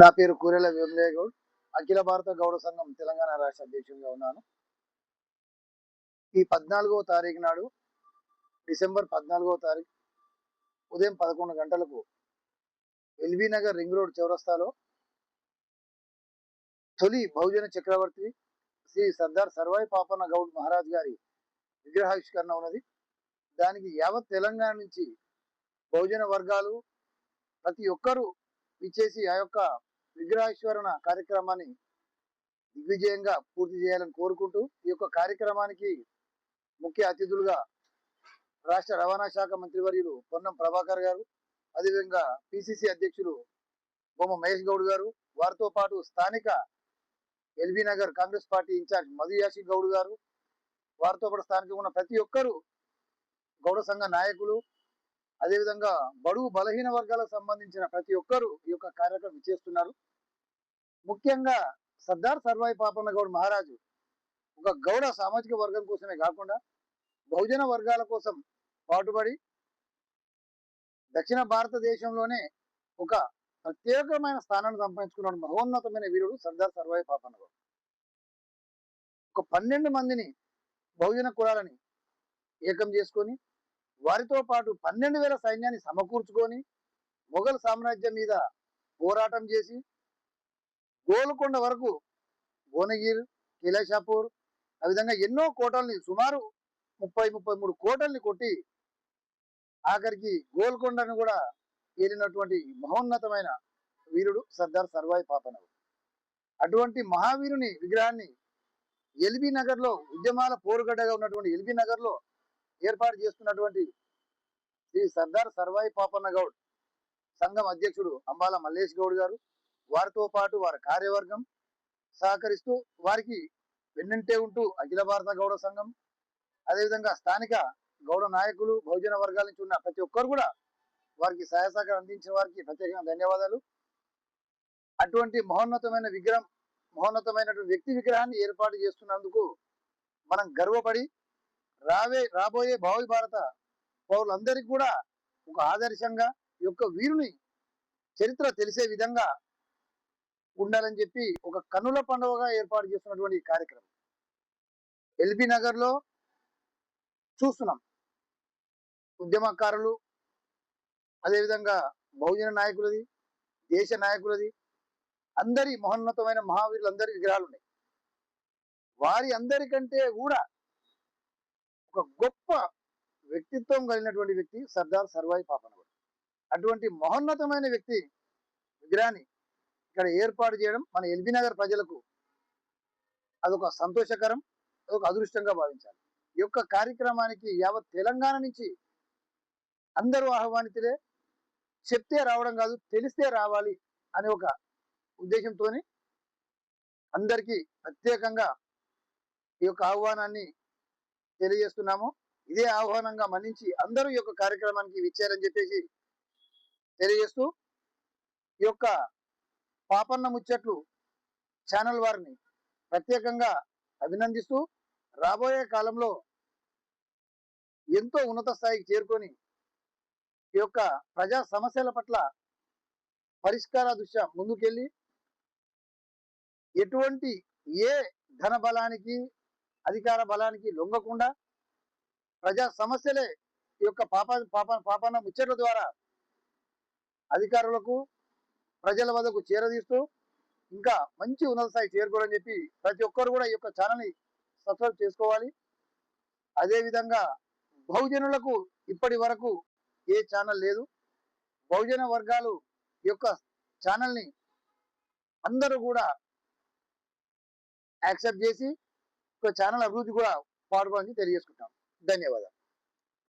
నా పేరు కూరెల వేములయ్య గౌడ్. అఖిల భారత గౌడ సంఘం తెలంగాణ రాష్ట్ర అధ్యక్షుడిగా ఉన్నాను. ఈ పద్నాలుగవ తారీఖు నాడు డిసెంబర్ పద్నాలుగవ తారీఖు ఉదయం పదకొండు గంటలకు ఎల్బీ నగర్ రింగ్ రోడ్ చౌరస్తాలో తొలి బహుజన చక్రవర్తి శ్రీ సర్దార్ సర్వాయి పాపన్న గౌడ్ మహారాజ్ గారి విగ్రహావిష్కరణ ఉన్నది. దానికి యావత్ తెలంగాణ నుంచి బహుజన వర్గాలు ప్రతి ఒక్కరూ ఇచ్చేసి ఆ యొక్క విగ్రహేశ్వరణ కార్యక్రమాన్ని దిగ్విజయంగా పూర్తి చేయాలని కోరుకుంటూ ఈ యొక్క కార్యక్రమానికి ముఖ్య అతిథులుగా రాష్ట్ర రవాణా శాఖ మంత్రివర్యులు పొన్నం ప్రభాకర్ గారు అదేవిధంగా పిసిసి అధ్యక్షులు బొమ్మ మహేష్ గౌడ్ గారు వారితో పాటు స్థానిక LB Nagar Congress party in charge Madhu Yashi Goud గారు వారితో పాటు స్థానికంగా ఉన్న ప్రతి ఒక్కరూ గౌడ సంఘ నాయకులు అదేవిధంగా బడుగు బలహీన వర్గాలకు సంబంధించిన ప్రతి ఒక్కరూ ఈ యొక్క కార్యక్రమం చేస్తున్నారు. ముఖ్యంగా సర్దార్ సర్వాయి పాపన్న గౌడ్ మహారాజు ఒక గౌడ సామాజిక వర్గం కోసమే కాకుండా బహుజన వర్గాల కోసం పాటుపడి దక్షిణ భారతదేశంలోనే ఒక ప్రత్యేకమైన స్థానాన్ని సంపాదించుకున్న మహోన్నతమైన వీరుడు సర్దార్ సర్వాయి పాపన్న గౌడ్. ఒక పన్నెండు మందిని బహుజన కులాలని ఏకం చేసుకొని వారితో పాటు పన్నెండు వేల సైన్యాన్ని సమకూర్చుకొని మొఘల్ సామ్రాజ్యం మీద పోరాటం చేసి గోల్కొండ వరకు భువనగిరి కిలాషాపూర్ ఆ విధంగా ఎన్నో కోటల్ని సుమారు ముప్పై ముప్పై మూడు కోటల్ని కొట్టి ఆఖరికి గోల్కొండను కూడా ఏలినటువంటి మహోన్నతమైన వీరుడు సర్దార్ సర్వాయి పాపనవు. అటువంటి మహావీరుని విగ్రహాన్ని ఎల్బీ నగర్లో ఉద్యమాల పోరుగడ్డగా ఉన్నటువంటి ఎల్బీ నగర్లో ఏర్పాటు చేస్తున్నటువంటి శ్రీ సర్దార్ సర్వాయి పాపన్న గౌడ్ సంఘం అధ్యక్షుడు అంబాల మల్లేష్ గౌడ్ గారు వారితో పాటు వారి కార్యవర్గం సహకరిస్తూ వారికి వెన్నంటే ఉంటూ అఖిల భారత గౌడ సంఘం అదేవిధంగా స్థానిక గౌడ నాయకులు బహుజన వర్గాల నుంచి ఉన్న ప్రతి ఒక్కరు కూడా వారికి సహాయ సహకారం అందించిన వారికి ప్రత్యేకంగా ధన్యవాదాలు. అటువంటి మహోన్నతమైన విగ్రహం మహోన్నతమైనటువంటి వ్యక్తి విగ్రహాన్ని ఏర్పాటు చేస్తున్నందుకు మనం గర్వపడి రావే రాబోయే భావి భారత పౌరులందరికీ కూడా ఒక ఆదర్శంగా ఈ యొక్క వీరుని చరిత్ర తెలిసే విధంగా ఉండాలని చెప్పి ఒక కన్నుల పండుగగా ఏర్పాటు చేస్తున్నటువంటి ఈ కార్యక్రమం. ఎల్బీ నగర్లో చూస్తున్నాం. ఉద్యమకారులు అదేవిధంగా బహుజన నాయకులది దేశ నాయకులది అందరి మహోన్నతమైన మహావీరులందరి విగ్రహాలు ఉన్నాయి. వారి అందరికంటే కూడా ఒక గొప్ప వ్యక్తిత్వం కలిగినటువంటి వ్యక్తి సర్దార్ సర్వాయి పాపనగౌడ్ అటువంటి మహోన్నతమైన వ్యక్తి విగ్రహాన్ని ఇక్కడ ఏర్పాటు చేయడం మన ఎల్బీ నగర్ ప్రజలకు అదొక సంతోషకరం అదొక అదృష్టంగా భావించాలి. ఈ యొక్క కార్యక్రమానికి యావత్ తెలంగాణ నుంచి అందరూ ఆహ్వానితులే చెప్తే రావడం కాదు తెలిస్తే రావాలి అనే ఒక ఉద్దేశంతో అందరికీ ప్రత్యేకంగా ఈ యొక్క ఆహ్వానాన్ని తెలియజేస్తున్నాము. ఇదే ఆహ్వానంగా మన్నించి అందరూ ఈ యొక్క కార్యక్రమానికి విచ్చారని చెప్పేసి తెలియజేస్తూ ఈ యొక్క పాపన్న ముచ్చట్లు ఛానల్ వారిని ప్రత్యేకంగా అభినందిస్తూ రాబోయే కాలంలో ఎంతో ఉన్నత స్థాయికి చేరుకొని ఈ యొక్క ప్రజా సమస్యల పట్ల పరిష్కార దృష్ట్యా ముందుకెళ్ళి ఎటువంటి ఏ ధన బలానికి అధికార బలానికి లొంగకుండా ప్రజా సమస్యలే ఈ యొక్క పాప పాప పాపన ముచ్చట్ల ద్వారా అధికారులకు ప్రజల వద్దకు చేరదీస్తూ ఇంకా మంచి ఉన్నత స్థాయి చేరుకోవాలని చెప్పి ప్రతి ఒక్కరు కూడా ఈ యొక్క ఛానల్ని సబ్స్క్రైబ్ చేసుకోవాలి. అదేవిధంగా బహుజనులకు ఇప్పటి వరకు ఏ ఛానల్ లేదు. బహుజన వర్గాలు ఈ యొక్క ఛానల్ని అందరూ కూడా యాక్సెప్ట్ చేసి ఛానల్ అభివృద్ధి కూడా పాల్గొని తెలియజేసుకుంటాం ధన్యవాదాలు.